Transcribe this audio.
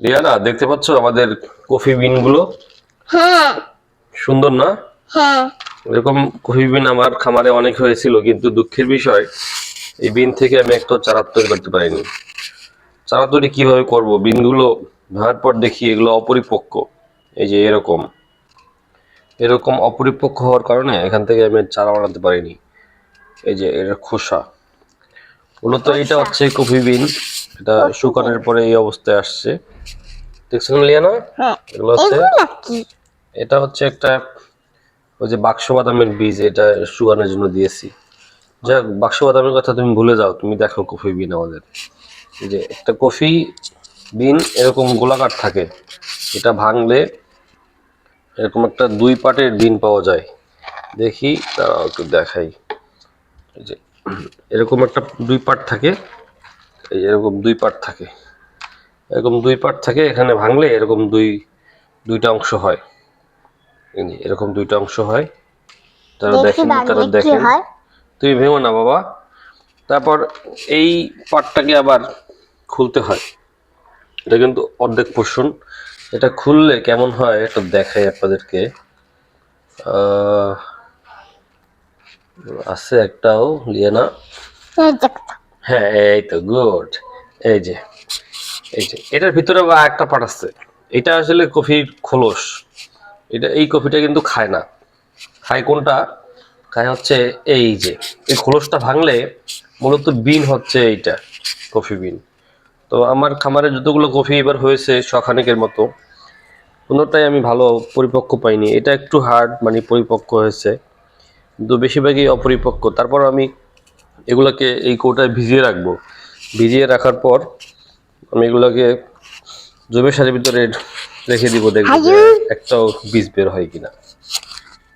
Rihanna দেখতে পাচ্ছ আমাদের কফি বিনগুলো হ্যাঁ। সুন্দর না? হ্যাঁ। এরকম কফি বিন আমার খামারে অনেক হয়েছিল কিন্তু দুঃখের বিষয় এই বিন থেকে আমি একটা চারা তৈরি করতে পারিনি। চারা তৈরি কীভাবে করব? বিনগুলো ভাঙার পর দেখি এগুলো অপরিপক্ক এই যে এরকম। এরকম অপরিপক্ক হওয়ার কারণে এখান থেকে আমি চারা বানাতে পারিনি এই যে এর খোসা। মূলত এটা হচ্ছে কফি বিন। এটা শুকানোর পরে এই অবস্থায় আসছে। দেখছেন লিয়ানা হ্যাঁ। এগুলো হচ্ছে এটা হচ্ছে একটা ওই যে বাক্স বাদামের বীজ এটা শুকানোর জন্য দিয়েছি। যাক বাক্স বাদামের কথা তুমি ভুলে যাও তুমি দেখো কফি বিন আমাদের। এই যে একটা কফি বিন এরকম গোলাকার থাকে। এটা ভাঙলে এরকম একটা দুই পাটের বিন পাওয়া যায়। দেখি দাঁড়াও একটু দেখাই। এই যে এরকম একটা দুই পাট থাকে। এই এরকম দুই পার্ট থাকে। এরকম দুই পার্ট থাকে এখানে ভাঙলে এরকম দুই দুইটা অংশ হয়। এরকম দুইটা অংশ হয়। তারা দেখেন তারা দেখেন। তুমি ভেঙো না বাবা। তারপর এই পার্টটাকে আবার খুলতে হয়। এটা কিন্তু অর্ধেক পোষণ এটা খুললে কেমন হয় এটা দেখাই আপনাদেরকে। আছে একটাও এই দেখতো হ্যাঁ এই তো গুড এই যে এই যে, এটার ভিতরে একটা পাট আছে এটা আসলে কফির খোলস। এটা, এই কফিটা কিন্তু খায় না। খায় কোনটা? খায় হচ্ছে এই যে, এই খোলসটা ভাঙলে মূলত বিন হচ্ছে এইটা, কফি বিন। তো আমার খামারে যতগুলো কফি এবার হয়েছে শখানেকের মতো, কোনোটাই আমি ভালো পরিপক্ক পাইনি। এটা একটু হার্ড মানে পরিপক্ক হয়েছে। কিন্তু বেশিরভাগই অপরিপক্ক। তারপর আমি এগুলোকে এই কৌটায় ভিজিয়ে রাখব। ভিজিয়ে রাখার পর আমি এগুলাকে জমির সারের ভিতরে রেখে দিব দেখব একটাও বীজ বের হয় কিনা।